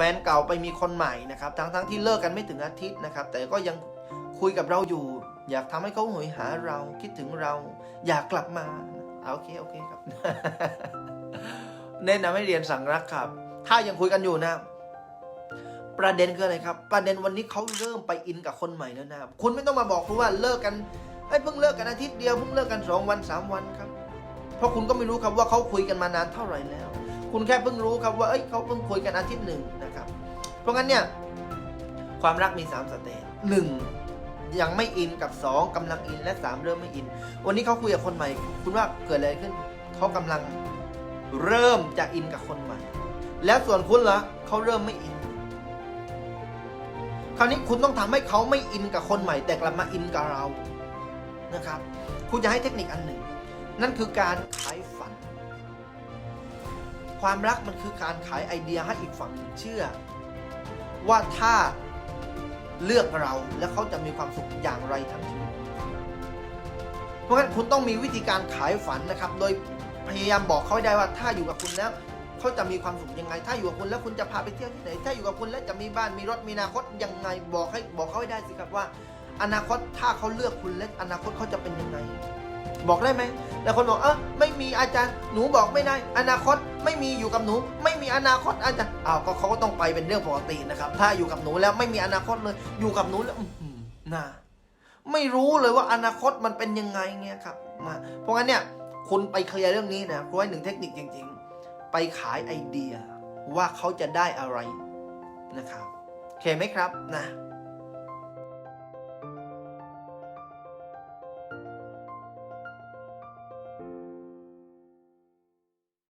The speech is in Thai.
ฟนเก่าไปมีคนใหม่นะครับทั้งทั้งที่เลิกกันไม่ถึงอาทิตย์นะครับ แต่ก็ยังคุยกับเราอยู่ อยากทำให้เขาหวยหาเราคิดถึงเรา อยากกลับมาเอาโอเคโอเคครับ เน้นนะไม่เรียนสั่งรักครับ ถ้ายังคุยกันอยู่นะ ประเด็นคืออะไรครับ ประเด็นวันนี้เขาเริ่มไปอินกับคนใหม่แล้วนะครับ คุณไม่ต้องมาบอกคุณว่าเลิกกันไอ้เพิ่งเลิกกันอาทิตย์เดียวเพิ่งเลิกกันสองวันสามวันครับ เพราะคุณก็ไม่รู้ครับว่าเขาคุยกันมานานเท่าไหร่แล้ว คุณแค่เพิ่งรู้ครับว่าเอ้ยเขาเพิ่งคุยกันอาทิตย์หนึ่งนะ เพราะงั้นเนี่ยความรักมี 3 สเตจหนึ่งยังไม่อินกับ 2กำลังอินและ 3 เริ่มไม่อิน วันนี้เขาคุยกับคนใหม่ คุณว่าเกิดอะไรขึ้น เขากำลังเริ่มจะอินกับคนใหม่ แล้วส่วนคุณล่ะเขาเริ่มไม่อิน คราวนี้คุณต้องทำให้เขาไม่อินกับคนใหม่ แต่กลับมาอินกับเรานะครับ คุณจะให้เทคนิคอันหนึ่ง นั่นคือการขายฝัน ความรักมันคือการขายไอเดียให้อีกฝั่งเชื่อ ว่าถ้าเลือกเราแล้วเขาจะมีความสุขอย่างไรทั้งชีวิต เพราะฉะนั้นคุณต้องมีวิธีการขายฝันนะครับ โดยพยายามบอกเขาให้ได้ว่าถ้าอยู่กับคุณแล้วเขาจะมีความสุขยังไง ถ้าอยู่กับคุณแล้วคุณจะพาไปเที่ยวที่ไหน ถ้าอยู่กับคุณแล้วจะมีบ้านมีรถมีอนาคตยังไงบอกให้บอกเขาให้ได้สิครับว่า อนาคตถ้าเขาเลือกคุณแล้วอนาคตเขาจะเป็นยังไง บอกได้ไหม แล้วคนบอกเออไม่มีอาจารย์หนูบอกไม่ได้ อนาคตไม่มีอยู่กับหนู ไม่มีอนาคตอาจารย์อ้าวก็เขาก็ต้องไปเป็นเรื่องปกตินะครับ ถ้าอยู่กับหนูแล้วไม่มีอนาคตเลยอยู่กับหนูแล้วนะไม่รู้เลยว่าอนาคตมันเป็นยังไงเงี้ยครับมาเพราะงั้นเนี่ยคุณไปเคลียร์เรื่องนี้นะครูให้หนึ่งเทคนิคจริง ๆ ไปขายไอเดียว่าเขาจะได้อะไรนะครับโอเคไหมครับนะ